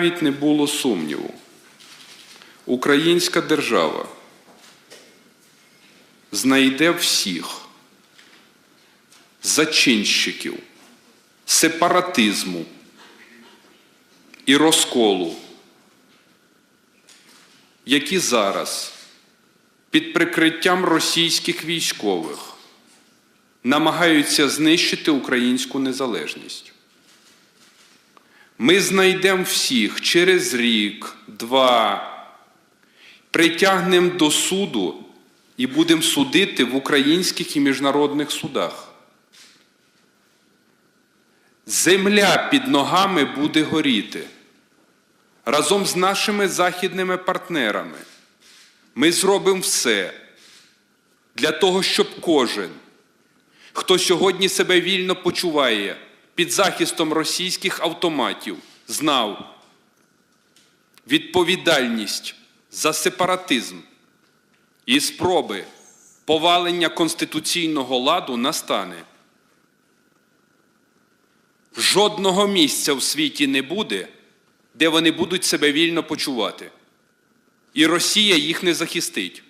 Навіть не було сумніву. Українська держава знайде всіх зачинщиків сепаратизму і розколу, які зараз під прикриттям російських військових намагаються знищити українську незалежність. Ми знайдемо всіх через рік, два, притягнемо до суду і будемо судити в українських і міжнародних судах. Земля під ногами буде горіти. Разом з нашими західними партнерами ми зробимо все для того, щоб кожен, хто сьогодні себе вільно почуває під захистом російських автоматів, знав відповідальність за сепаратизм і спроби повалення конституційного ладу настане. Жодного місця в світі не буде, де вони будуть себе вільно почувати. І Росія їх не захистить.